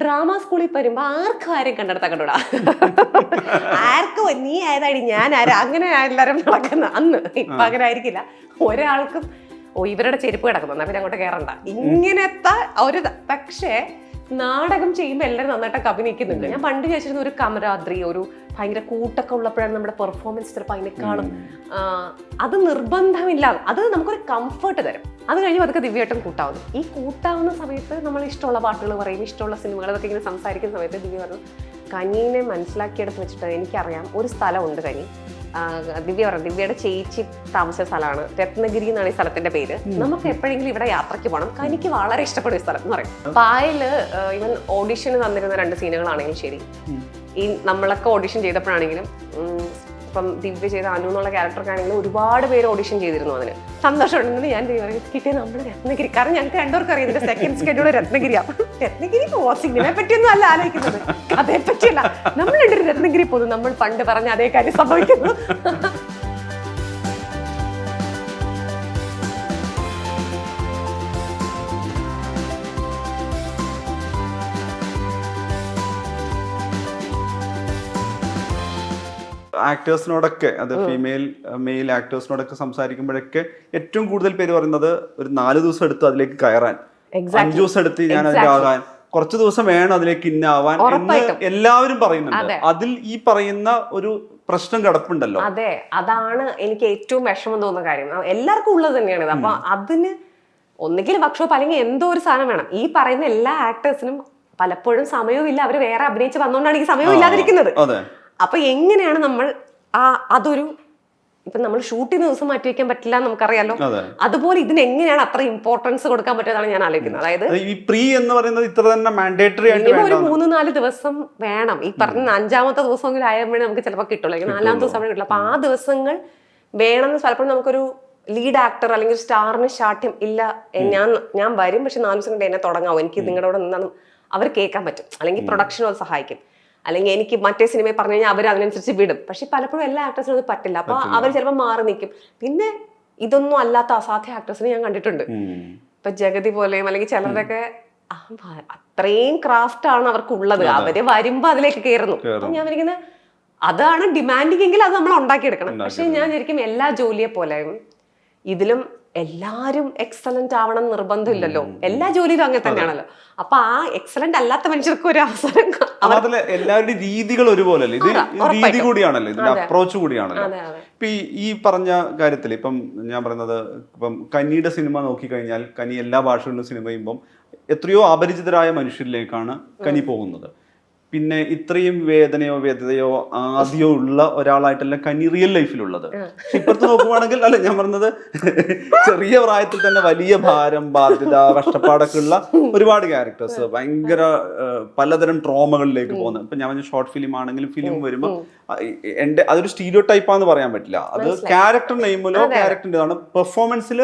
Drama സ്കൂളിൽ വരുമ്പോ ആർക്കും ആരും കണ്ടെടുത്താ കണ്ടടാ. ആർക്കും നീ ആയതാടി ഞാൻ ആരാ? അങ്ങനെ എല്ലാരും നടക്കുന്ന അന്ന്. ഇപ്പൊ അങ്ങനെ ആയിരിക്കില്ല ഒരാൾക്കും ഓ ഇവരുടെ ചെരുപ്പ് കിടക്കുന്നു. എന്നാ പിന്നെ അങ്ങോട്ട് കേറണ്ട. ഇങ്ങനത്തെ ഒരു പക്ഷേ നാടകം ചെയ്യുമ്പോൾ എല്ലാരും നന്നായിട്ടൊക്കെ അഭിനയിക്കുന്നുണ്ട് ഞാൻ പണ്ട് ചോദിച്ചിരുന്ന ഒരു കമരാദ്രി ഒരു ഭയങ്കര കൂട്ടൊക്കെ ഉള്ളപ്പോഴാണ് നമ്മുടെ പെർഫോമൻസ് ചിലപ്പോൾ അതിനേക്കാളും അത് നിർബന്ധമില്ലാതെ അത് നമുക്കൊരു കംഫർട്ട് തരും. അത് കഴിഞ്ഞ് അതൊക്കെ ദിവ്യേട്ടൻ കൂട്ടാവുന്നു. ഈ കൂട്ടാവുന്ന സമയത്ത് നമ്മൾ ഇഷ്ടമുള്ള പാട്ടുകൾ പറയും ഇഷ്ടമുള്ള സിനിമകൾ അതൊക്കെ ഇങ്ങനെ സംസാരിക്കുന്ന സമയത്ത് ദിവ്യ പറഞ്ഞു കനീനെ മനസ്സിലാക്കിയെടുത്ത് വെച്ചിട്ട് എനിക്കറിയാം ഒരു സ്ഥലമുണ്ട് കനി. ദിവ്യ പറഞ്ഞു ദിവ്യയുടെ ചേച്ചി താമസിച്ച സ്ഥലമാണ്. രത്നഗിരി എന്നാണ് ഈ സ്ഥലത്തിന്റെ പേര്. നമുക്ക് എപ്പോഴെങ്കിലും ഇവിടെ യാത്രയ്ക്ക് പോകണം കനിക്ക് വളരെ ഇഷ്ടപ്പെടുന്ന ഈ സ്ഥലം എന്ന് പറയും. പായൽ ഇവൻ ഓഡിഷന് തന്നിരുന്ന രണ്ട് സീനുകളാണെങ്കിലും ശരി. ഈ നമ്മളൊക്കെ ഓഡിഷൻ ചെയ്തപ്പോഴാണെങ്കിലും ഇപ്പം ദിവ്യ ചെയ്ത അനു എന്നുള്ള ക്യാരക്ടർക്കാണെങ്കിലും ഒരുപാട് പേര് ഓഡിഷൻ ചെയ്തിരുന്നു അതിന്. സന്തോഷമുണ്ടെന്ന് ഞാൻ കിട്ടിയ നമ്മൾ രത്നഗിരി. കാരണം ഞങ്ങൾക്ക് രണ്ടുപേർക്കും അറിയാം ഇതിന്റെ സെക്കൻഡ് സ്കെഡ്യൂൾ രത്നഗിരിയാണ് രത്നഗിരി സിനിമയെ പറ്റിയൊന്നും അല്ല ആലോചിക്കുന്നത്. അതേപ്പറ്റിയല്ല നമ്മൾ രണ്ടുപേരും രത്നഗിരി പോകുന്നു. നമ്മൾ പണ്ട് പറഞ്ഞ അതേ കാര്യം സംഭവിക്കുന്നു. ആക്ടേഴ്സിനോടൊക്കെ അത് ഫീമെയിൽ മെയിൽ ആക്ടേഴ്സിനോടൊക്കെ സംസാരിക്കുമ്പോഴൊക്കെ ഏറ്റവും കൂടുതൽ പേര് പറയുന്നത് ഒരു നാല് ദിവസം എടുത്ത് അതിലേക്ക് കയറാൻ. അഞ്ചു ദിവസം എടുത്ത് ഞാൻ അതിലാകാൻ കുറച്ച് ദിവസം വേണം അതിലേക്ക് ഇന്നാവാൻ എന്ന് എല്ലാവരും പറയുന്നുണ്ട്. അതെ. അതിൽ ഈ പറയുന്ന ഒരു പ്രശ്നം കിടപ്പുണ്ടല്ലോ. അതെ. അതാണ് എനിക്ക് ഏറ്റവും വിഷമം തോന്നുന്ന കാര്യം. എല്ലാവർക്കും ഉള്ളത് തന്നെയാണ് ഇത്. അപ്പൊ അതിന് ഒന്നുകിൽ വർക്ക്ഷോപ്പ് അല്ലെങ്കിൽ എന്തോ ഒരു സാധനം വേണം. ഈ പറയുന്ന എല്ലാ ആക്ടേഴ്സിനും പലപ്പോഴും സമയവും ഇല്ല അവർ വേറെ അഭിനയിച്ച് വന്നുകൊണ്ടാണ് ഈ സമയവും ഇല്ലാതിരിക്കുന്നത്. അതെ അപ്പൊ എങ്ങനെയാണ് നമ്മൾ ആ അതൊരു ഇപ്പൊ നമ്മൾ ഷൂട്ട് ചെയ്യുന്ന ദിവസം മാറ്റി വെക്കാൻ പറ്റില്ല നമുക്കറിയാലോ. അതുപോലെ ഇതിന് എങ്ങനെയാണ് അത്ര ഇമ്പോർട്ടൻസ് കൊടുക്കാൻ പറ്റുന്നതാണ് ഞാൻ ആലോചിക്കുന്നത്. അതായത് ഈ പ്രീ എന്ന് പറയുന്നത് ഇത്ര തന്നെ മാൻഡേറ്ററി ആയിട്ട് ഒരു മൂന്ന് നാല് ദിവസം വേണം. ഈ പറഞ്ഞ അഞ്ചാമത്തെ ദിവസമെങ്കിലും ആയപ്പോഴേ നമുക്ക് ചിലപ്പോൾ കിട്ടുള്ളൂ. അല്ലെങ്കിൽ നാലാമത്തെ ദിവസം കിട്ടില്ല അപ്പൊ ആ ദിവസങ്ങൾ വേണമെന്ന് പലപ്പോഴും നമുക്കൊരു ലീഡ് ആക്ടർ അല്ലെങ്കിൽ സ്റ്റാറിന് ശാഠ്യം ഇല്ല ഞാൻ ഞാൻ വരും പക്ഷെ നാല് ദിവസം കൊണ്ട് എന്നെ തുടങ്ങാവും. എനിക്ക് നിങ്ങളുടെ കൂടെ നിന്നാണ് അവർ കേൾക്കാൻ പറ്റും. അല്ലെങ്കിൽ പ്രൊഡക്ഷൻ അത് സഹായിക്കും. അല്ലെങ്കിൽ എനിക്ക് മറ്റേ സിനിമയിൽ പറഞ്ഞു കഴിഞ്ഞാൽ അവർ അതിനനുസരിച്ച് വിടും. പക്ഷെ പലപ്പോഴും എല്ലാ ആക്ടേഴ്സിനും അത് പറ്റില്ല. അപ്പൊ അവർ ചിലപ്പോൾ മാറി നിൽക്കും. പിന്നെ ഇതൊന്നും അല്ലാത്ത അസാധ്യ ആക്ടേഴ്സിനെ ഞാൻ കണ്ടിട്ടുണ്ട്. ഇപ്പൊ ജഗതി പോലെയും അല്ലെങ്കിൽ ചിലരുടെയൊക്കെ അത്രയും ക്രാഫ്റ്റ് ആണ് അവർക്ക് ഉള്ളത് അവർ വരുമ്പോ അതിലേക്ക് കയറുന്നു അപ്പൊ ഞാൻ വിചാരിക്കുന്നത് അതാണ് ഡിമാൻഡിങ് എങ്കിൽ അത് നമ്മൾ ഉണ്ടാക്കിയെടുക്കണം. പക്ഷെ ഞാൻ ശരിക്കും എല്ലാ ജോലിയെ പോലെയും ഇതിലും എല്ലാരും എക്സലന്റ് ആവണം നിർബന്ധമില്ലല്ലോ. എല്ലാ ജോലിയിലും അങ്ങനെ തന്നെയാണല്ലോ. അപ്പൊ ആ എക്സലന്റ് അല്ലാത്ത മനുഷ്യർക്ക് ഒരു അവസരം ക- അപ്പൊ അതിൽ എല്ലാവരുടെയും രീതികൾ ഒരുപോലല്ലേ? ഇത് രീതി. കൂടിയാണല്ലോ ഇതിന്റെ അപ്രോച്ച് കൂടിയാണല്ലോ. ഇപ്പൊ ഈ ഈ പറഞ്ഞ കാര്യത്തിൽ ഇപ്പം ഞാൻ പറയുന്നത് ഇപ്പം കന്നിയുടെ സിനിമ നോക്കിക്കഴിഞ്ഞാൽ കനി എല്ലാ ഭാഷകളിലും സിനിമ ചെയ്യുമ്പം എത്രയോ അപരിചിതരായ മനുഷ്യരിലേക്കാണ് കനി പോകുന്നത്. പിന്നെ ഇത്രയും വേദനയോ വ്യതയോ ആദ്യോ ഉള്ള ഒരാളായിട്ടല്ല കനി റിയൽ ലൈഫിലുള്ളത് ഇപ്പുറത്ത് നോക്കുവാണെങ്കിൽ അല്ല ഞാൻ പറഞ്ഞത് ചെറിയ പ്രായത്തിൽ തന്നെ വലിയ ഭാരം ബാധ്യത കഷ്ടപ്പാടൊക്കെ ഉള്ള ഒരുപാട് ക്യാരക്ടേഴ്സ് ഭയങ്കര പലതരം ട്രോമകളിലേക്ക് പോകുന്നത്. ഇപ്പൊ ഞാൻ പറഞ്ഞ ഷോർട്ട് ഫിലിം ആണെങ്കിലും ഫിലിം വരുമ്പോൾ എന്റെ അതൊരു സ്റ്റീരിയോ ടൈപ്പാന്ന് പറയാൻ പറ്റില്ല. അത് ക്യാരക്ടർ നെയിമിലോ ക്യാരക്ടറിന്റെതാണ് പെർഫോമൻസിൽ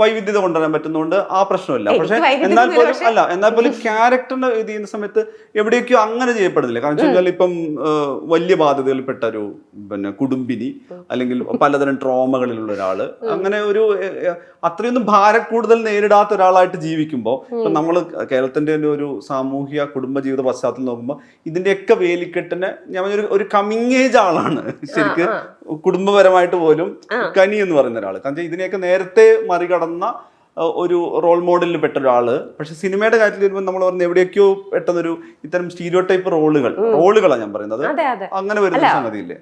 വൈവിധ്യത കൊണ്ടുവരാൻ പറ്റുന്നതുകൊണ്ട് ആ പ്രശ്നമില്ല. പക്ഷെ എന്നാൽ പോലും അല്ല എന്നാൽ പോലും ക്യാരക്ടറിന്റെ ഇത് ചെയ്യുന്ന സമയത്ത് എവിടെയൊക്കെയോ അങ്ങനെ ചെയ്യപ്പെടുന്നില്ല. കാരണം വെച്ചാൽ ഇപ്പം വലിയ ബാധ്യതകളിൽപ്പെട്ട ഒരു പിന്നെ കുടുംബിനി അല്ലെങ്കിൽ പലതരം ട്രോമകളിലുള്ള ഒരാൾ അങ്ങനെ ഒരു അത്രയൊന്നും ഭാരം കൂടുതൽ നേരിടാത്ത ഒരാളായിട്ട് ജീവിക്കുമ്പോൾ ഇപ്പം നമ്മൾ കേരളത്തിന്റെ ഒരു സാമൂഹിക കുടുംബ ജീവിത പശ്ചാത്തലം നോക്കുമ്പോൾ ഇതിന്റെയൊക്കെ വേലിക്കെട്ടിന് ഞാൻ ഒരു- ഒരു കമ്മിങ് ഏജ് ആളാണ് ശരിക്ക്. കുടുംബപരമായിട്ട് പോലും കനി എന്ന് പറയുന്ന ഒരാൾ കാരണം ഇതിനെയൊക്കെ നേരത്തെ മറികടന്ന ഒരു റോൾ മോഡലിൽ പെട്ട ഒരാൾ പക്ഷെ സിനിമയുടെ കാര്യത്തിൽ വരുമ്പോൾ നമ്മൾ പറഞ്ഞ എവിടെയൊക്കെയോ പെട്ടെന്നൊരു ഇത്തരം സ്റ്റീരിയോ ടൈപ്പ് റോളുകൾ റോളുകളാണ് ഞാൻ പറയുന്നത്. അങ്ങനെ വരുന്ന സംഗതിയില്ലേ?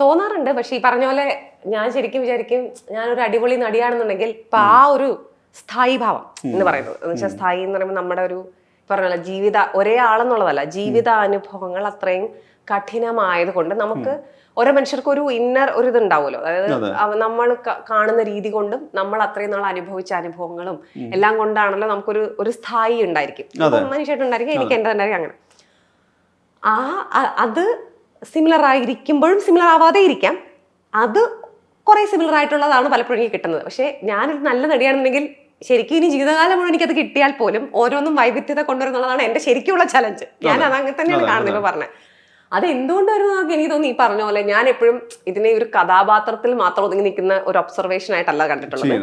തോന്നാറുണ്ട്. പക്ഷെ ഈ പറഞ്ഞ പോലെ ഞാൻ ശരിക്കും വിചാരിക്കും ഞാനൊരു അടിപൊളി നടിയാണെന്നുണ്ടെങ്കിൽ ഇപ്പൊ ആ ഒരു സ്ഥായി ഭാവം എന്ന് പറയുന്നത്. എന്ന് വെച്ചാൽ സ്ഥായി എന്ന് പറയുമ്പോൾ നമ്മുടെ ഒരു പറഞ്ഞല്ലോ ജീവിത ഒരേ ആളെന്നുള്ളതല്ല. ജീവിത അനുഭവങ്ങൾ അത്രയും കഠിനമായത് കൊണ്ട് നമുക്ക് ഓരോ മനുഷ്യർക്കും ഒരു ഇന്നർ ഒരു ഇതുണ്ടാവുമല്ലോ. അതായത് നമ്മൾ കാണുന്ന രീതി കൊണ്ടും നമ്മൾ അത്രയും നാൾ അനുഭവിച്ച അനുഭവങ്ങളും എല്ലാം കൊണ്ടാണല്ലോ നമുക്കൊരു ഒരു സ്ഥായി ഉണ്ടായിരിക്കും. മനുഷ്യട്ടുണ്ടായിരിക്കും എനിക്ക് എന്റെ തന്നെ അങ്ങനെ. ആ അത് സിമിലർ ആയിരിക്കുമ്പോഴും സിമിലർ ആവാതെ ഇരിക്കാം. അത് കുറെ സിമിലർ ആയിട്ടുള്ളതാണ് പലപ്പോഴും എനിക്ക് കിട്ടുന്നത്. പക്ഷേ ഞാനൊരു നല്ല നടിയാണെന്നുണ്ടെങ്കിൽ ശരിക്കും ഇനി ജീവിതകാലം മുഴുവൻ എനിക്കത് കിട്ടിയാൽ പോലും ഓരോന്നും വൈവിധ്യത കൊണ്ടുവരുന്നുള്ളതാണ് എന്റെ ശരിക്കുള്ള ചലഞ്ച് ഞാൻ അത്. അങ്ങനെ തന്നെയാണ് കാണുന്നത് പറഞ്ഞത്. അത് എന്തുകൊണ്ട് വരുന്ന നമുക്ക് എനിക്ക് തോന്നുന്നു ഈ പറഞ്ഞ പോലെ ഞാൻ എപ്പോഴും ഇതിനെ ഒരു കഥാപാത്രത്തിൽ മാത്രം ഒതുങ്ങി നിൽക്കുന്ന ഒരു ഒബ്സർവേഷൻ ആയിട്ടല്ല കണ്ടിട്ടുള്ളത്.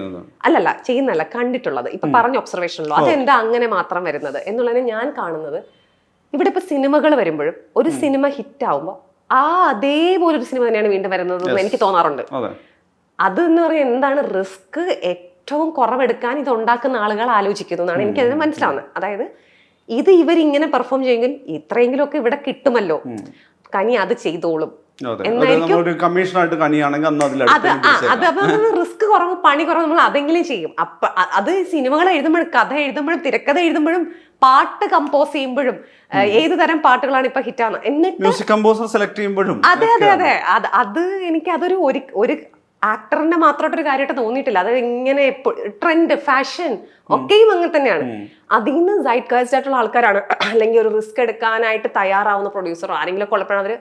അല്ലല്ല ചെയ്യുന്നല്ല കണ്ടിട്ടുള്ളത്. ഇപ്പൊ പറഞ്ഞ ഒബ്സർവേഷനിലോ അതെന്താ അങ്ങനെ മാത്രം വരുന്നത് എന്നുള്ളതിനെ ഞാൻ കാണുന്നത് ഇവിടെ ഇപ്പൊ സിനിമകൾ വരുമ്പോഴും ഒരു സിനിമ ഹിറ്റ് ആവുമ്പോൾ ആ അതേപോലെ ഒരു സിനിമ തന്നെയാണ് വീണ്ടും വരുന്നത് എന്ന് എനിക്ക് തോന്നാറുണ്ട്. അതെ. എന്ന് പറയുന്നത് എന്താണ് റിസ്ക് ഏറ്റവും കുറവെടുക്കാൻ ഇത് ഉണ്ടാക്കുന്ന ആളുകൾ ആലോചിക്കുന്നു എന്നാണ് എനിക്ക് അതിന് മനസ്സിലാവുന്നത്. അതായത് ഇത് ഇവരിങ്ങനെ പെർഫോം ചെയ്യുമെങ്കിൽ ഇത്രയെങ്കിലും ഒക്കെ ഇവിടെ കിട്ടുമല്ലോ. കനി അത് ചെയ്തോളും. റിസ്ക് കുറവ് പണി കുറവ് നമ്മൾ അതെങ്കിലും ചെയ്യും. അപ്പൊ അത് സിനിമകൾ എഴുതുമ്പോഴും കഥ എഴുതുമ്പോഴും തിരക്കഥ എഴുതുമ്പോഴും പാട്ട് കമ്പോസ് ചെയ്യുമ്പോഴും ഏത് തരം പാട്ടുകളാണ് ഇപ്പൊ ഹിറ്റാവുന്നത് എന്നിട്ട് മ്യൂസിക് കമ്പോസർ സെലക്ട് ചെയ്യുമ്പോഴും അതെ അതെ അതെ. അത് അത് എനിക്ക് അതൊരു ഒരു ആക്ടറിന്റെ മാത്രമായിട്ടൊരു കാര്യമായിട്ട് തോന്നിയിട്ടില്ല. അത് ഇങ്ങനെ ട്രെൻഡ് ഫാഷൻ ഒക്കെയും അങ്ങനെ തന്നെയാണ്. അതിൽ നിന്ന് സൈഡ് കാസ്റ്റ് ആയിട്ടുള്ള ആൾക്കാരാണ്. അല്ലെങ്കിൽ ഒരു റിസ്ക് എടുക്കാനായിട്ട് തയ്യാറാവുന്ന പ്രൊഡ്യൂസറോ ആരെങ്കിലും ഒക്കെ അവർ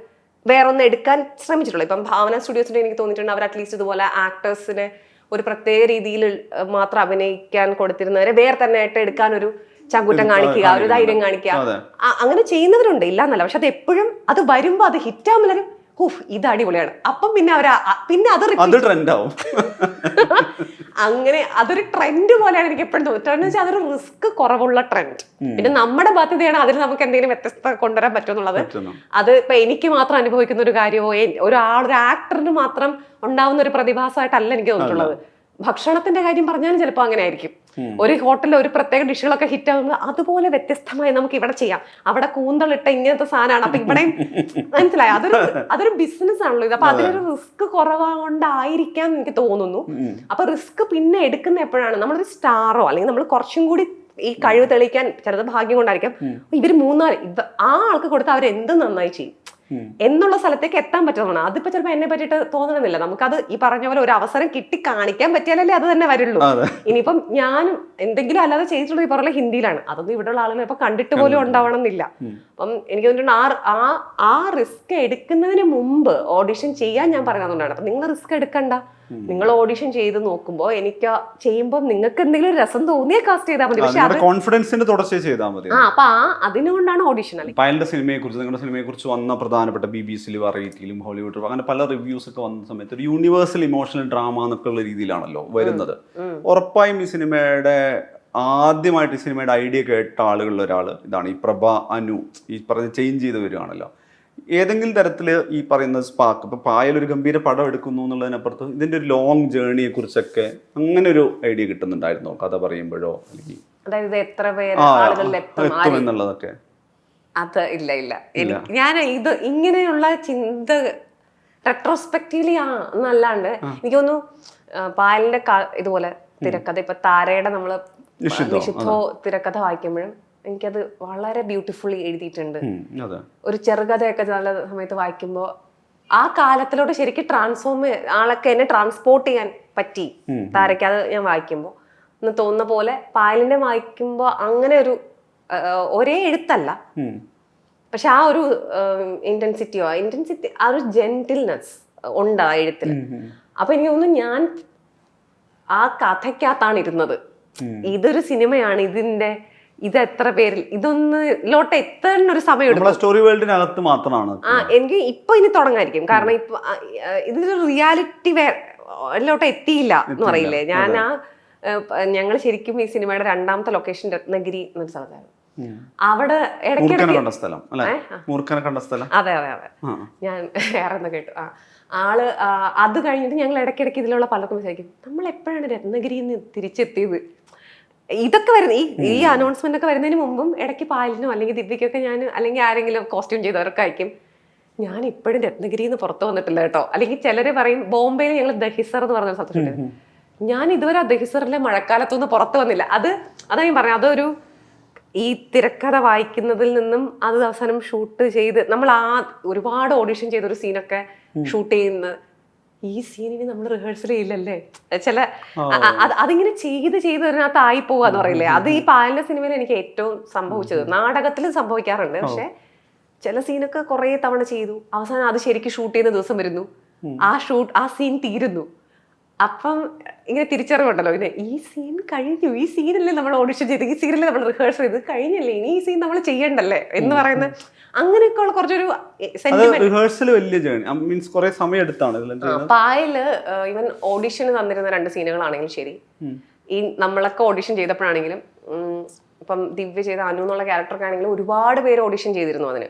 വേറെ ഒന്ന് എടുക്കാൻ ശ്രമിച്ചിട്ടുള്ളൂ. ഇപ്പം ഭാവന സ്റ്റുഡിയോസിന്റെ എനിക്ക് തോന്നിയിട്ടുണ്ട് അവർ അറ്റ്ലീസ്റ്റ് ഇതുപോലെ ആക്ടേഴ്സിനെ ഒരു പ്രത്യേക രീതിയിൽ മാത്രം അഭിനയിക്കാൻ കൊടുത്തിരുന്നവരെ വേറെ തന്നെ ആയിട്ട് എടുക്കാൻ ഒരു ചങ്കൂറ്റം കാണിക്കുക ഒരു ധൈര്യം കാണിക്കുക. അങ്ങനെ ചെയ്യുന്നവരുണ്ട്. ഇല്ല എന്നല്ല പക്ഷെ അത് എപ്പോഴും അത് വരുമ്പോൾ അത് ഹിറ്റ് ആകുമ്പോൾ ഹൂഫ് ഇത് അടിപൊളിയാണ്. അപ്പം പിന്നെ അവർ പിന്നെ അത് ട്രെൻഡാവും ട്രെൻഡ് ആവും. അങ്ങനെ അതൊരു ട്രെൻഡ് പോലെയാണ് എനിക്ക് എപ്പോഴും തോന്നുന്നത്. ട്രെൻഡ് വെച്ചാൽ അതൊരു റിസ്ക് കുറവുള്ള ട്രെൻഡ് പിന്നെ നമ്മുടെ ബാധ്യതയാണ് അതിൽ നമുക്ക് എന്തെങ്കിലും വ്യത്യസ്തത കൊണ്ടുവരാൻ പറ്റുമെന്നുള്ളത്. അത് ഇപ്പൊ എനിക്ക് മാത്രം അനുഭവിക്കുന്ന ഒരു കാര്യമോ ഒരാൾ ഒരു ആക്ടറിന് മാത്രം ഉണ്ടാവുന്ന ഒരു പ്രതിഭാസമായിട്ടല്ല എനിക്ക് തോന്നിയിട്ടുള്ളത്. ഭക്ഷണത്തിന്റെ കാര്യം പറഞ്ഞാലും ചിലപ്പോൾ അങ്ങനെ ആയിരിക്കും. ഒരു ഹോട്ടലിൽ ഒരു പ്രത്യേക ഡിഷുകളൊക്കെ ഹിറ്റ് ആകുമ്പോൾ അതുപോലെ വ്യത്യസ്തമായി നമുക്ക് ഇവിടെ ചെയ്യാം. അവിടെ കൂന്തളിട്ട ഇങ്ങനത്തെ സാധനമാണ്. അപ്പൊ ഇവിടെയും മനസ്സിലായി. അതൊരു അതൊരു ബിസിനസ് ആണല്ലോ ഇത്. അപ്പൊ അതിലൊരു റിസ്ക് കുറവാകൊണ്ടായിരിക്കാം എനിക്ക് തോന്നുന്നു. അപ്പൊ റിസ്ക് പിന്നെ എടുക്കുന്ന എപ്പോഴാണ്? നമ്മളൊരു സ്റ്റാറോ അല്ലെങ്കിൽ നമ്മൾ കുറച്ചും കൂടി ഈ കഴിവ് തെളിയിക്കാൻ ചിലത് ഭാഗ്യം കൊണ്ടായിരിക്കാം. ഇവർ മൂന്നാൽ ആ ആൾക്ക് കൊടുത്ത് അവർ എന്ത് നന്നായി ചെയ്യും? എന്നുള്ള സ്ഥലത്തേക്ക് എത്താൻ പറ്റുന്നതാണ് അതിപ്പോ ചിലപ്പോ എന്നെ പറ്റിയിട്ട് തോന്നണമെന്നില്ല. നമുക്കത് ഈ പറഞ്ഞ പോലെ ഒരു അവസരം കിട്ടി കാണിക്കാൻ പറ്റിയാലല്ലേ അത് തന്നെ വരുള്ളൂ. ഇനിയിപ്പം ഞാനും എന്തെങ്കിലും അല്ലാതെ ചെയ്തിട്ടുള്ളത് ഈ പറഞ്ഞ ഹിന്ദിയിലാണ്. അതൊന്നും ഇവിടെയുള്ള ആളുകൾ ഇപ്പൊ കണ്ടിട്ട് പോലും ഉണ്ടാവണം എന്നില്ല അപ്പം എനിക്ക് തോന്നിയിട്ടുണ്ട് ആ ആ ആ റിസ്ക് എടുക്കുന്നതിന് മുമ്പ് ഓഡിഷൻ ചെയ്യാൻ ഞാൻ പറയുന്നതുകൊണ്ടാണ്. അപ്പൊ നിങ്ങൾ റിസ്ക് എടുക്കണ്ട. നിങ്ങൾ ഓഡിഷൻ ചെയ്ത് നോക്കുമ്പോൾ എനിക്ക് ചെയ്യുമ്പോൾ നിങ്ങൾക്ക് എന്തെങ്കിലും ഒരു രസം തോന്നിയ കാസ്റ്റ് ചെയ്താൽ മതി. പക്ഷെ കോൺഫിഡൻസിന്റെ തുടർച്ച ചെയ്താൽ മതി. ആ അപ്പൊ ആ അതിനുകൊണ്ടാണ് ഓഡിഷൻ അല്ലെങ്കിൽ പയലിന്റെ സിനിമയെ കുറിച്ച് നിങ്ങളുടെ സിനിമയെ കുറിച്ച് വന്ന പ്രധാനപ്പെട്ട ബി ബി സിയിലും വെറൈറ്റിയിലും ഹോളിവുഡിലും അങ്ങനെ പല റിവ്യൂസ് ഒക്കെ വന്ന സമയത്ത് ഒരു യൂണിവേഴ്സൽ ഇമോഷണൽ ഡ്രാമ എന്നൊക്കെ ഉള്ള രീതിയിലാണല്ലോ വരുന്നത്. ഉറപ്പായും ഈ സിനിമയുടെ ആദ്യമായിട്ട് ഈ സിനിമയുടെ ഐഡിയ കേട്ട ആളുകളിൽ ഒരാൾ ഇതാണ് ഈ പ്രഭ അനു ഈ പറഞ്ഞ ചേഞ്ച് ചെയ്ത് വരികയാണല്ലോ. ഏതെങ്കിലും തരത്തിൽ ഈ പറയുന്ന സ്പാർക്ക് ഇപ്പൊ പായൽ ഒരു ഗംഭീര പടം എടുക്കുന്നു എന്നുള്ളതിനപ്പുറത്ത് ഇതിന്റെ ഒരു ലോങ് ജേർണിയെ കുറിച്ചൊക്കെ അങ്ങനെ ഒരു ഐഡിയ കിട്ടുന്നുണ്ടായിരുന്നോ? കഥ പറയുമ്പോഴോ? അല്ലെങ്കിൽ അതായത് ഇത് എത്ര പേര് ആ ആളുകളിൽ എത്തും എത്തും എന്നുള്ളതൊക്കെ. അത് ഇല്ല ഇല്ല. ഞാൻ ഇത് ഇങ്ങനെയുള്ള ചിന്ത റെട്രോസ്പെക്റ്റീവ്ലി ആ എന്നല്ലാണ്ട് എനിക്ക് തോന്നുന്നു പായലിന്റെ ഇതുപോലെ തിരക്കഥ ഇപ്പൊ താരയുടെ നമ്മൾ നിഷിദ്ധോ? തിരക്കഥ വായിക്കുമ്പോഴും എനിക്കത് വളരെ ബ്യൂട്ടിഫുള്ളി എഴുതിയിട്ടുണ്ട്. ഒരു ചെറുകഥയൊക്കെ നല്ല സമയത്ത് വായിക്കുമ്പോൾ ആ കാലത്തിലോട്ട് ശരിക്കും ട്രാൻസ്ഫോം ആളൊക്കെ എന്നെ ട്രാൻസ്പോർട്ട് ചെയ്യാൻ പറ്റി. താരയ്ക്ക് അത് ഞാൻ വായിക്കുമ്പോൾ എന്ന് തോന്നുന്ന പോലെ പായലിനെ വായിക്കുമ്പോൾ അങ്ങനെ ഒരു ഒരേ എഴുത്തല്ല. പക്ഷെ ആ ഒരു ഇന്റൻസിറ്റിയോ ഇന്റൻസിറ്റി ആ ഒരു ജെന്റിൽനെസ് ഉണ്ട് ആ എഴുത്തിൽ. അപ്പൊ എനിക്ക് തോന്നുന്നു ഞാൻ ആ കഥയ്ക്കകത്താണ് ഇരുന്നത് ഇതൊരു സിനിമയാണ് ഇതിന്റെ ഇത് എത്ര പേരിൽ ഇതൊന്ന് ഇതൊന്നിലോട്ട് എത്തേണ്ട ഒരു സമയം സ്റ്റോറി വേൾഡിനകത്ത് മാത്രമാണ് ആ എനിക്ക് ഇപ്പൊ ഇനി തുടങ്ങായിരിക്കും. കാരണം ഇപ്പൊ ഇതൊരു റിയാലിറ്റി ലോട്ട് എത്തിയില്ല എന്ന് പറയില്ലേ? ഞാൻ ആ ഞങ്ങൾ ശരിക്കും ഈ സിനിമയുടെ രണ്ടാമത്തെ ലൊക്കേഷൻ രത്നഗിരി എന്നൊരു സ്ഥലത്തായിരുന്നു. അവിടെ സ്ഥലം കണ്ട സ്ഥലം? അതെ അതെ അതെ. ഞാൻ വേറെ കേട്ടു. ആ ആൾ അത് കഴിഞ്ഞിട്ട് ഞങ്ങൾ ഇടയ്ക്കിടയ്ക്ക് ഇതിലുള്ള പലർക്കും വിചാരിക്കും നമ്മൾ എപ്പോഴാണ് രത്നഗിരിയിൽ നിന്ന് തിരിച്ചെത്തിയത്? ഇതൊക്കെ വരുന്ന ഈ ഈ അനൗൺസ്മെന്റ് ഒക്കെ വരുന്നതിന് മുമ്പും ഇടയ്ക്ക് പാലിനോ അല്ലെങ്കിൽ ദിവ്യക്കൊക്കെ ഞാൻ അല്ലെങ്കിൽ ആരെങ്കിലും കോസ്റ്റ്യൂം ചെയ്തവർക്ക് അയക്കും ഞാൻ ഇപ്പോഴും രത്നഗിരിയിൽ നിന്ന് പുറത്ത് വന്നിട്ടില്ല കേട്ടോ. അല്ലെങ്കിൽ ചിലർ പറയും ബോംബെയിൽ ഞങ്ങൾ ദഹിസർ എന്ന് പറഞ്ഞൊരു സ്ഥലത്തുണ്ട് ഞാൻ ഇതുവരെ ആ ദഹിസറിലെ മഴക്കാലത്തൊന്നും പുറത്തു വന്നില്ല. അത് അതാ ഞാൻ പറഞ്ഞത് അതൊരു ഈ തിരക്കഥ വായിക്കുന്നതിൽ നിന്നും അത് അവസാനം ഷൂട്ട് ചെയ്ത് നമ്മൾ ആ ഒരുപാട് ഓഡിഷൻ ചെയ്ത ഒരു സീനൊക്കെ ഷൂട്ട് ചെയ്യുന്ന ഈ സീനിന് നമ്മൾ റിഹേഴ്സൽ ചെയ്യില്ലല്ലേ? ചില അതിങ്ങനെ ചെയ്ത് ചെയ്ത് അതിനകത്ത് ആയി പോവാന്ന് പറയില്ലേ? അത് ഈ പാലിന്റെ സിനിമയിൽ എനിക്ക് ഏറ്റവും സംഭവിച്ചത്. നാടകത്തിലും സംഭവിക്കാറുണ്ട്. പക്ഷെ ചില സീനൊക്കെ കുറെ തവണ ചെയ്തു. അവസാനം അത് ശരിക്കും ഷൂട്ട് ചെയ്യുന്ന ദിവസം വരുന്നു. ആ ഷൂട്ട് ആ സീൻ തീരുന്നു. അപ്പം ഇങ്ങനെ തിരിച്ചറിവുണ്ടല്ലോ. ഇങ്ങനെ ഈ സീൻ കഴിഞ്ഞു. ഈ സീനല്ലേ നമ്മൾ ഓഡിഷൻ ചെയ്ത് ഈ സീനല്ലേ നമ്മൾ റിഹേഴ്സൽ ചെയ്ത് കഴിഞ്ഞല്ലേ? ഇനി ഈ സീൻ നമ്മൾ ചെയ്യണ്ടല്ലേ? എന്ന് പറയുന്ന അങ്ങനെയൊക്കെയുള്ള കുറച്ചൊരു അത് റിഹേഴ്സൽ വലിയ ജേണി മീൻസ് കുറെ സമയം എടുത്താണ് പായൽ ഇവൻ ഓഡിഷന് തന്നിരുന്ന രണ്ട് സീനുകളാണെങ്കിലും ശരി. ഈ നമ്മളൊക്കെ ഓഡിഷൻ ചെയ്തപ്പോഴാണെങ്കിലും ഇപ്പം ദിവ്യ ചെയ്ത അനു എന്നുള്ള ക്യാരക്ടർക്ക് ആണെങ്കിലും ഒരുപാട് പേര് ഓഡിഷൻ ചെയ്തിരുന്നു അതിന്.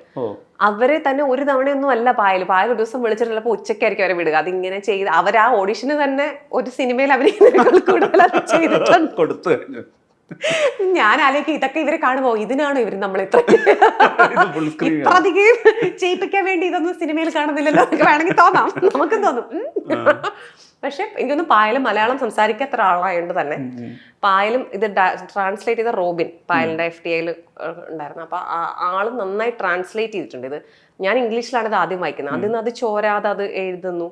അവരെ തന്നെ ഒരു തവണയൊന്നും അല്ല പായൽ. പായൽ ഒരു ദിവസം വിളിച്ചിട്ട് ചിലപ്പോൾ ഉച്ചയ്ക്കായിരിക്കും അവരെ വിടുക. അതിങ്ങനെ ചെയ്ത് അവർ ആ ഓഡിഷന് തന്നെ ഒരു സിനിമയിൽ അഭിനയിക്കുന്നതിനേക്കാൾ കൂടുതൽ ചെയ്തിട്ടുണ്ട്. കൊടുത്തു ഞാൻ ആലോചിക്കും ഇതൊക്കെ ഇവരെ കാണുമോ? ഇതിനാണ് ഇവർ നമ്മൾ ഇത്ര ഇത് full അധികം ചെയ്യിപ്പിക്കാൻ വേണ്ടി ഇതൊന്നും സിനിമയിൽ കാണുന്നില്ലല്ലോ എന്നൊക്കെ വേണമെങ്കിൽ തോന്നാം. നമുക്കും തോന്നും. പക്ഷെ എനിക്കൊന്ന് പായലും മലയാളം സംസാരിക്കാത്ത ഒരാളായതുകൊണ്ട് തന്നെ. പായലും ഇത് ട്രാൻസ്ലേറ്റ് ചെയ്ത റോബിൻ പായലിന്റെ എഫ് ടി ഐയിൽ ഉണ്ടായിരുന്നു. അപ്പൊ ആൾ നന്നായി ട്രാൻസ്ലേറ്റ് ചെയ്തിട്ടുണ്ട്. ഇത് ഞാൻ ഇംഗ്ലീഷിലാണ് ഇത് ആദ്യം വായിക്കുന്നത്. അതിൽ നിന്ന് അത് ചോരാതെ അത് എഴുതുന്നു.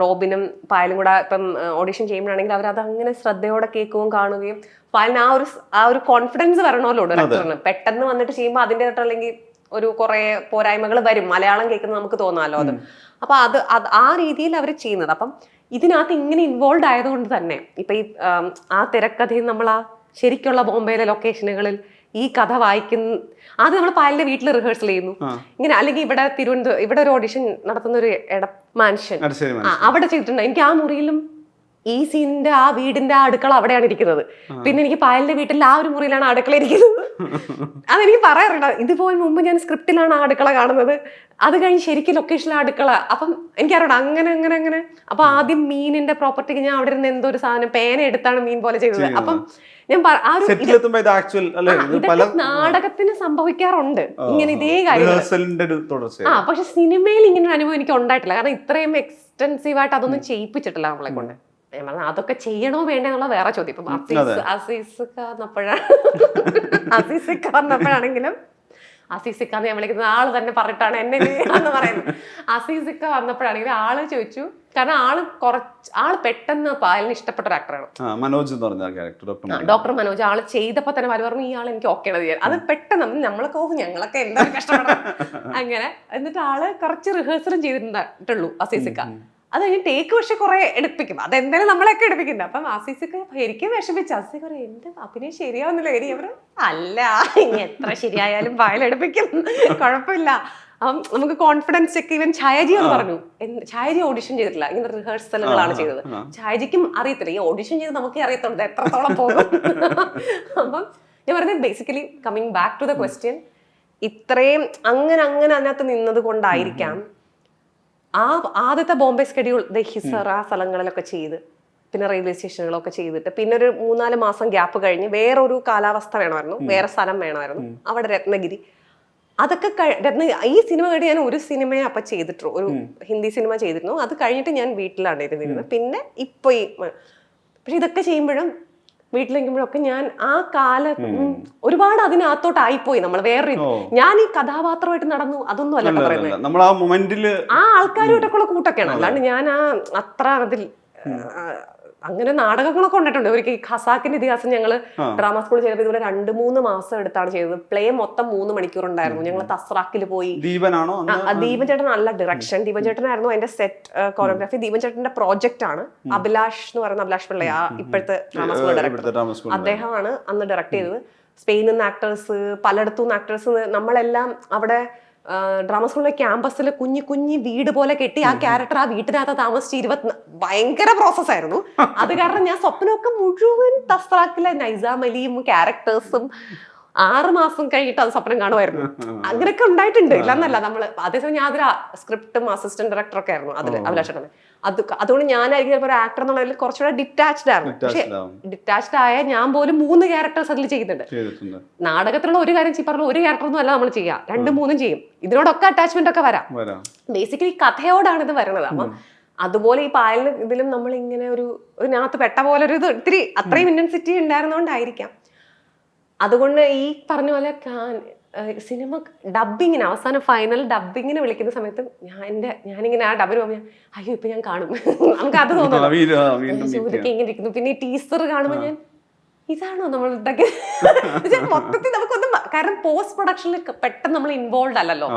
റോബിനും പായലും കൂടെ ഇപ്പം ഓഡിഷൻ ചെയ്യുമ്പോഴാണെങ്കിൽ അവർ അത് അങ്ങനെ ശ്രദ്ധയോടെ കേൾക്കുകയും കാണുകയും പായലിന് ആ ഒരു ആ ഒരു കോൺഫിഡൻസ് വരണമല്ലോ ഡയറക്ടറിന് പെട്ടെന്ന് വന്നിട്ട് ചെയ്യുമ്പോൾ അതിന്റെ അല്ലെങ്കിൽ ഒരു കുറെ പോരായ്മകൾ വരും. മലയാളം കേൾക്കുന്നത് നമുക്ക് തോന്നാമല്ലോ അത്. അപ്പൊ അത് ആ രീതിയിൽ അവർ ചെയ്യുന്നത്. അപ്പം ഇതിനകത്ത് ഇങ്ങനെ ഇൻവോൾവ് ആയതുകൊണ്ട് തന്നെ ഇപ്പൊ ഈ ആം, തിരക്കഥയും നമ്മൾ ആ ശരിക്കുള്ള ബോംബെയിലെ ലൊക്കേഷനുകളിൽ ഈ കഥ വായിക്കുന്ന ആദ്യം നമ്മൾ പാലിന്റെ വീട്ടിൽ റിഹേഴ്സൽ ചെയ്യുന്നു. ഇങ്ങനെ അല്ലെങ്കിൽ ഇവിടെ തിരുവനന്തപുരം ഇവിടെ ഒരു ഓഡിഷൻ നടത്തുന്ന ഒരു മാൻഷൻ അവിടെ ചെയ്തിട്ടുണ്ട്. എനിക്ക് ആ മുറിയിലും ഈ സീനിന്റെ ആ വീടിന്റെ ആ അടുക്കള അവിടെയാണ് ഇരിക്കുന്നത്. പിന്നെ എനിക്ക് പായലിന്റെ വീട്ടിൽ ആ ഒരു മുറിയിലാണ് അടുക്കള ഇരിക്കുന്നത്. അതെനിക്ക് പറയാറുണ്ട്. ഇതുപോലെ മുമ്പ് ഞാൻ സ്ക്രിപ്റ്റിലാണ് ആ അടുക്കള കാണുന്നത്. അത് കഴിഞ്ഞ് ശരിക്കും ലൊക്കേഷനിലെ അടുക്കള. അപ്പം എനിക്കറിയണം അങ്ങനെ അങ്ങനെ അങ്ങനെ. അപ്പൊ ആദ്യം മീനിന്റെ പ്രോപ്പർട്ടിക്ക് ഞാൻ അവിടെ ഇരുന്ന് എന്തോ ഒരു സാധനം പേന എടുത്താണ് മീൻ പോലെ ചെയ്തത്. അപ്പം ഞാൻ ആ ഒരു നാടകത്തിന് സംഭവിക്കാറുണ്ട്. ഇങ്ങനെ ഇതേ കാര്യം ആ പക്ഷെ സിനിമയിൽ ഇങ്ങനെ ഒരു അനുഭവം എനിക്ക് ഉണ്ടായിട്ടില്ല. കാരണം ഇത്രയും എക്സ്റ്റൻസീവ് ആയിട്ട് അതൊന്നും ചെയ്യിപ്പിച്ചിട്ടില്ല നമ്മളെ കൊണ്ട്. അതൊക്കെ ചെയ്യണോ വേണ്ടേ എന്നുള്ള വേറെ ചോദ്യം. ഇപ്പം അസീസ് അസീസ് വന്നപ്പോഴാണ് അസീസ് വന്നപ്പോഴാണെങ്കിലും അസീസിക്ക എന്ന് ഞാൻ വിളിക്കുന്നത് ആൾ തന്നെ പറഞ്ഞിട്ടാണ് എന്നെ എന്ന് പറയുന്നത്. അസീസിക്ക വന്നപ്പോഴാണെങ്കിൽ ആൾ ചോദിച്ചു കാരണം ആൾ കുറച്ച് ആൾ പെട്ടെന്ന് പായലിന് ഇഷ്ടപ്പെട്ട ഒരു ആക്ടറാണ് മനോജ് എന്ന് പറഞ്ഞ ക്യാരക്ടർ ഡോക്ടർ ഡോക്ടർ മനോജ്. ആൾ ചെയ്തപ്പോ തന്നെ മാര് പറഞ്ഞു ഈ ആൾ എനിക്ക് ഓക്കെ ആണ് അത് പെട്ടെന്ന് നമ്മളൊക്കെ ഓ ഞങ്ങളൊക്കെ എന്താ കഷ്ടപ്പെടണം അങ്ങനെ എന്നിട്ട് ആൾ കുറച്ച് റിഹേഴ്സലും ചെയ്തിട്ടുള്ളൂ അസീസിക്ക അത് കഴിഞ്ഞ് ടേക്ക് പക്ഷെ കുറെ എടുപ്പിക്കും. അതെന്തായാലും നമ്മളൊക്കെ എടുപ്പിക്കുന്നത് അപ്പം ആസീസൊക്കെ ശരിക്കും വിഷമിച്ചു. ആസി കുറെ എന്റെ അഭിനയം ശരിയാവുന്നില്ല. എരി അവർ അല്ല ഇനി എത്ര ശരിയായാലും വയലെടുപ്പിക്കും കുഴപ്പമില്ല. അപ്പം നമുക്ക് കോൺഫിഡൻസ് ഒക്കെ ഇവൻ ഛായജി എന്ന് പറഞ്ഞു. ഛായജി ഓഡിഷൻ ചെയ്തിട്ടില്ല. ഇങ്ങനെ റിഹേഴ്സലുകളാണ് ചെയ്തത്. ഛായജിക്കും അറിയത്തില്ല. ഈ ഓഡിഷൻ ചെയ്ത് നമുക്കേ അറിയത്തുള്ളൂ. എത്രത്തോളം പോകും. അപ്പം ഞാൻ പറഞ്ഞത് basically coming back to the question ഇത്രയും അങ്ങനെ അങ്ങനെ അതിനകത്ത് നിന്നത് കൊണ്ടായിരിക്കാം. ആ ആദ്യത്തെ ബോംബെ സ്കെഡ്യൂൾ ദ ഹിസർ ആ സ്ഥലങ്ങളിലൊക്കെ ചെയ്ത്. പിന്നെ റെയിൽവേ സ്റ്റേഷനുകളൊക്കെ ചെയ്തിട്ട്. പിന്നെ ഒരു മൂന്നാൽ മാസം ഗ്യാപ്പ് കഴിഞ്ഞ് വേറൊരു കാലാവസ്ഥ വേണമായിരുന്നു. വേറെ സ്ഥലം വേണമായിരുന്നു. അവിടെ രത്നഗിരി. അതൊക്കെ രത്ന ഈ സിനിമ കഴിഞ്ഞ് ഞാൻ ഒരു സിനിമയെ അപ്പൊ ചെയ്തിട്ടുള്ളൂ. ഒരു ഹിന്ദി സിനിമ ചെയ്തിരുന്നു. അത് കഴിഞ്ഞിട്ട് ഞാൻ വീട്ടിലാണ് ഇരുന്നിരുന്നത്. പിന്നെ ഇപ്പൊ ഈ പക്ഷെ ഇതൊക്കെ ചെയ്യുമ്പോഴും വീട്ടിലിരിക്കുമ്പോഴൊക്കെ ഞാൻ ആ കാല ഒരുപാട് അതിനകത്തോട്ടായിപ്പോയി നമ്മൾ വേറെ ഞാൻ ഈ കഥാപാത്രമായിട്ട് നടന്നു അതൊന്നും അല്ല പറയുന്നത്. നമ്മൾ ആ ആൾക്കാരുമായിട്ടൊക്കെ ആ ആൾക്കാരുമായിട്ടൊക്കെയുള്ള കൂട്ടൊക്കെയാണ് അല്ലാണ്ട് ഞാൻ ആ അത്ര അതിൽ അങ്ങനെ നാടകങ്ങളൊക്കെ ഉണ്ടായിട്ടുണ്ട് ഒരിക്കൽ ഖസാക്കിന്റെ ഇതിഹാസം ഞങ്ങൾ ഡ്രാമ സ്കൂൾ ചെയ്തപ്പോൾ ഇതുപോലെ രണ്ട് മൂന്ന് മാസം എടുത്താണ് ചെയ്തത്. പ്ലേ മൊത്തം മൂന്ന് മണിക്കൂർ ഉണ്ടായിരുന്നു. ഞങ്ങൾ തസ്രാക്കിൽ പോയി. ദീപനാണോ ദീപൻ ചേട്ടൻ നല്ല ഡയറക്ഷൻ ദീപൻ ചേട്ടനായിരുന്നു അതിന്റെ സെറ്റ് കോറിയോഗ്രാഫി ദീപൻ ചേട്ടന്റെ പ്രോജക്റ്റ് ആണ്. അഭിലാഷ് എന്ന് പറയുന്ന അഭിലാഷ് പിള്ളയ ഇപ്പോഴത്തെ ഡ്രാമ സ്കൂൾ ഡയറക്ടർ അദ്ദേഹമാണ് അന്ന് ഡയറക്ട് ചെയ്തത്. സ്പെയിനിൽ നിന്ന് ആക്ടേഴ്സ് പലയിടത്തു നിന്ന് ആക്ടേഴ്സ് നമ്മളെല്ലാം അവിടെ ഡ്രാമ സ്കൂളിലെ ക്യാമ്പസിൽ കുഞ്ഞു കുഞ്ഞു വീട് പോലെ കെട്ടി ആ ക്യാരക്ടർ ആ വീട്ടിനകത്ത് താമസിച്ച് ഇരുപത്തി ഭയങ്കര പ്രോസസ് ആയിരുന്നു. അത് കാരണം ഞാൻ സ്വപ്നമൊക്കെ മുഴുവൻ തസ്രാക്കിലെ നൈസാം അലിയും ക്യാരക്ടേഴ്സും ആറ് മാസം കഴിഞ്ഞിട്ട് അത് സ്വപ്നം കാണുമായിരുന്നു. അങ്ങനെയൊക്കെ ഉണ്ടായിട്ടുണ്ട്. ഇല്ലെന്നല്ല നമ്മൾ അതേസമയം ഞാൻ അതിൽ സ്ക്രിപ്റ്റും അസിസ്റ്റന്റ് ഡയറക്ടറൊക്കെ ആയിരുന്നു അതിൽ അഭിലാഷേട്ടൻ അത് അതുകൊണ്ട് ഞാനായിരിക്കും ചിലപ്പോൾ ഒരു ആക്ടർ എന്നുള്ളതിൽ കുറച്ചുകൂടെ ഡിറ്റാച്ച്ഡ് ആയിരുന്നു. പക്ഷേ ഡിറ്റാച്ച്ഡ് ആയ ഞാൻ പോലും മൂന്ന് ക്യാരക്ടേഴ്സ് അതിൽ ചെയ്യുന്നുണ്ട് നാടകത്തിലുള്ള ഒരു കാര്യം പറഞ്ഞ ഒരു ക്യാരക്ടർ ഒന്നും അല്ല നമ്മൾ ചെയ്യുക രണ്ടും മൂന്നും ചെയ്യും. ഇതിനോടൊക്കെ അറ്റാച്ച്മെന്റ് ഒക്കെ വരാം. ബേസിക്കലി കഥയോടാണ് ഇത് വരുന്നത് അപ്പം അതുപോലെ ഈ പായലിന് ഇതിലും നമ്മൾ ഇങ്ങനെ ഒരു ഇതിനകത്ത് പെട്ട പോലെ ഒരു ഇത് ഒത്തിരി അത്രയും ഇന്റൻസിറ്റി ഉണ്ടായിരുന്നോണ്ടായിരിക്കാം. അതുകൊണ്ട് ഈ പറഞ്ഞ പോലെ സിനിമ ഡബിങ്ങിന് അവസാനം ഫൈനൽ ഡബിങ്ങിന് വിളിക്കുന്ന സമയത്ത് ഞാൻ എന്റെ ഞാനിങ്ങനെ ആ ഡബിന് പോകുമ്പോൾ അയ്യോ ഇപ്പൊ ഞാൻ കാണും. നമുക്ക് അത് തോന്നുന്നു ഇങ്ങനെ ഇരിക്കുന്നു. പിന്നെ ഈ ടീസർ കാണുമ്പോൾ ഞാൻ ഇതാണോ നമ്മൾ മൊത്തത്തിൽ നമുക്കൊന്നും കാരണം പോസ്റ്റ് പ്രൊഡക്ഷനിൽ പെട്ടെന്ന് നമ്മൾ ഇൻവോൾവ് അല്ലല്ലോ.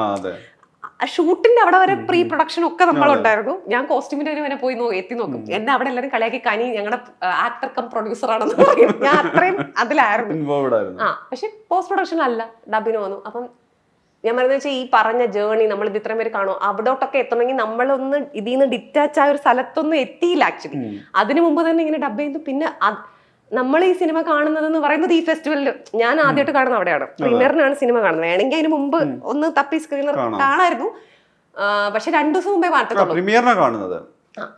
ആ ഷൂട്ടിന്റെ അവിടെ വരെ പ്രീ പ്രൊഡക്ഷൻ ഒക്കെ നമ്മളുണ്ടായിരുന്നു ഞാൻ കോസ്റ്റ്യൂമിന്റെ വരെ പോയി നോ എത്തി നോക്കും. എന്നെ അവിടെ എല്ലാവരും കളിയാക്കി കനി ഞങ്ങളുടെ ആക്ടർ കം പ്രൊഡ്യൂസർ ആണെന്ന് പറയും. ഞാൻ അത്രയും അതിലായിരുന്നു. ആ പക്ഷെ പോസ്റ്റ് പ്രൊഡക്ഷൻ അല്ല. ഡബിന് വന്നു. അപ്പം ഞാൻ പറയുന്നത് വെച്ചാൽ ഈ പറഞ്ഞ ജേണി നമ്മൾ ഇത് ഇത്രയും പേര് കാണും. അവിടോട്ടൊക്കെ എത്തണമെങ്കിൽ നമ്മളൊന്ന് ഇതിൽ നിന്ന് ഡിറ്റാച്ച് ആയ ഒരു സ്ഥലത്തൊന്നും എത്തിയില്ല ആക്ച്വലി അതിനു മുമ്പ് തന്നെ ഇങ്ങനെ ഡബ് ചെയ്തു. പിന്നെ നമ്മൾ ഈ സിനിമ കാണുന്നത് എന്ന് പറയുന്നത് ഈ ഫെസ്റ്റിവലിൽ ഞാൻ ആദ്യമായിട്ട് കാണുന്നത് അവിടെയാണ്. പ്രീമിയറിനാണ് സിനിമ കാണുന്നത്. വേണമെങ്കിൽ അതിന് മുമ്പ് ഒന്ന് തപ്പി സ്ക്രീനർ കാണാം. കാണായിരുന്നു പക്ഷെ രണ്ടു ദിവസം മുമ്പേ മാറ്റത്തുള്ളൂ. കാണുന്നത്.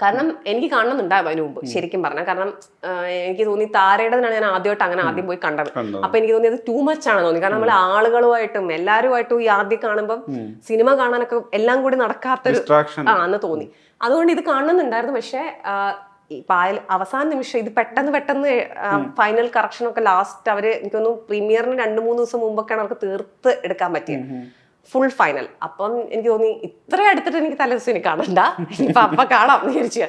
കാരണം എനിക്ക് കാണണമെന്നുണ്ടായിരുന്നു അതിന് മുമ്പ് ശരിക്കും പറഞ്ഞാൽ കാരണം എനിക്ക് തോന്നി താരയുടേതിനാണ് ഞാൻ ആദ്യമായിട്ട് അങ്ങനെ ആദ്യം പോയി കണ്ടത്. അപ്പൊ എനിക്ക് തോന്നി അത് ടൂ മച്ച് ആണ് തോന്നി. കാരണം നമ്മൾ ആളുകളുമായിട്ടും എല്ലാവരുമായിട്ടും ഈ ആദ്യം കാണുമ്പോൾ സിനിമ കാണാനൊക്കെ എല്ലാം കൂടി നടക്കാത്തൊരു ആ എന്ന് തോന്നി. അതുകൊണ്ട് ഇത് കാണുന്നുണ്ടായിരുന്നു. പക്ഷെ ഈ പായൽ അവസാന നിമിഷം ഇത് പെട്ടെന്ന് പെട്ടെന്ന് ഫൈനൽ കറക്ഷൻ ഒക്കെ ലാസ്റ്റ് അവർ എനിക്കൊന്ന് പ്രീമിയറിന് രണ്ട് മൂന്ന് ദിവസം മുമ്പൊക്കെയാണ് അവർക്ക് തീർത്ത് എടുക്കാൻ പറ്റിയത് ഫുൾ ഫൈനൽ അപ്പം എനിക്ക് തോന്നി ഇത്ര അടുത്തിട്ട് എനിക്ക് തലേദിവസം ഇനി കാണണ്ട. ഇപ്പൊ അപ്പൊ കാണാം വിചാരിച്ചു.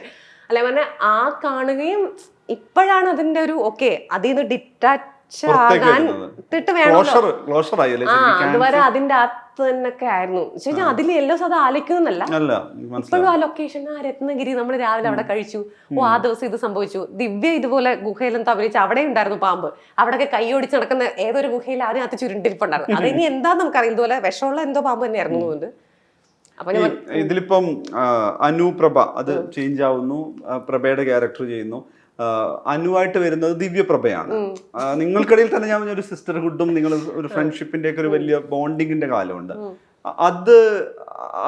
അല്ല പറഞ്ഞ ആ കാണുകയും ഇപ്പോഴാണ് അതിന്റെ ഒരു ഓക്കെ അതിൽ നിന്ന് ഡിറ്റാച്ച് ശരിക്കും? അതുവരെ അതിന്റെ അകത്ത് തന്നെയൊക്കെ ആയിരുന്നു. പക്ഷെ അതിൽ എല്ലാ സാധനം ആലോചിക്കുന്നല്ല ഇപ്പോഴും ആ ലൊക്കേഷൻ ആ രത്നഗിരി നമ്മൾ രാവിലെ അവിടെ കഴിച്ചു. ഓ ആ ദിവസം ഇത് സംഭവിച്ചു. ദിവ്യ ഇതുപോലെ ഗുഹയിലും തവരിച്ച് അവിടെ ഉണ്ടായിരുന്നു പാമ്പ്. അവിടെ അവിടെയൊക്കെ കൈയോടിച്ച് നടക്കുന്ന ഏതൊരു ഗുഹയിൽ അതിനകത്ത് ചുരുണ്ടിരിപ്പുണ്ടായിരുന്നു. അത് ഇനി എന്താന്ന് നമുക്കറിയാം. ഇതുപോലെ വിഷമുള്ള എന്തോ പാമ്പ് തന്നെയായിരുന്നു തോന്നുന്നത് ഇതിലിപ്പം അനുപ്രഭ അനു പ്രഭ അത് ചേഞ്ച് ആവുന്നു. പ്രഭയുടെ ക്യാരക്ടർ ചെയ്യുന്നു. അനുവായിട്ട് വരുന്നത് ദിവ്യപ്രഭയാണ്. നിങ്ങൾക്കിടയിൽ തന്നെ ഞാൻ ഒരു സിസ്റ്റർഹുഡും നിങ്ങൾ ഒരു ഫ്രണ്ട്ഷിപ്പിന്റെ ഒക്കെ ഒരു വലിയ ബോണ്ടിങ്ങിന്റെ കാലമുണ്ട്. അത്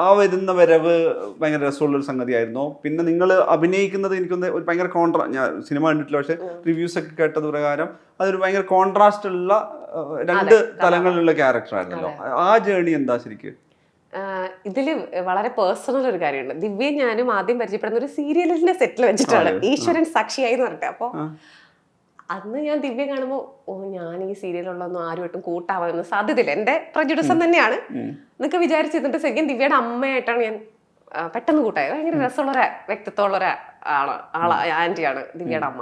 ആ വരുന്ന വരവ് ഭയങ്കര രസമുള്ള ഒരു സംഗതിയായിരുന്നു. പിന്നെ നിങ്ങൾ അഭിനയിക്കുന്നത് എനിക്കൊന്ന് ഒരു ഭയങ്കര കോൺട്രാ ഞാൻ സിനിമ കണ്ടിട്ടില്ല പക്ഷെ റിവ്യൂസ് ഒക്കെ കേട്ടത് പ്രകാരം അതൊരു ഭയങ്കര കോൺട്രാസ്റ്റ് ഉള്ള രണ്ട് തലങ്ങളിലുള്ള ക്യാരക്ടർ ആയിരുന്നല്ലോ ആ ജേണി എന്താ ശരിക്കും? ഇതിൽ വളരെ പേഴ്സണൽ ഒരു കാര്യമുണ്ട്. ദിവ്യയും ഞാനും ആദ്യം പരിചയപ്പെടുന്ന ഒരു സീരിയലിന്റെ സെറ്റിൽ വെച്ചിട്ടാണ്. ഈശ്വരൻ സാക്ഷിയായി എന്ന് പറഞ്ഞിട്ട്. അപ്പൊ അന്ന് ഞാൻ ദിവ്യ കാണുമ്പോൾ ഓ ഞാൻ ഈ സീരിയലുള്ളൊന്നും ആരുമായിട്ടും കൂട്ടാവാനൊന്നും സാധ്യതയില്ല. എന്റെ പ്രജുഡിസം തന്നെയാണ്. എന്നൊക്കെ വിചാരിച്ചിരുന്നിട്ട് ശരിക്കും ദിവ്യയുടെ അമ്മയായിട്ടാണ് ഞാൻ പെട്ടെന്ന് കൂട്ടായത്. ഭയങ്കര രസമുള്ള ഒരു വ്യക്തിത്വമുള്ള ഒരു ആൾ ആളാ ആന്റിയാണ് ദിവ്യയുടെ അമ്മ.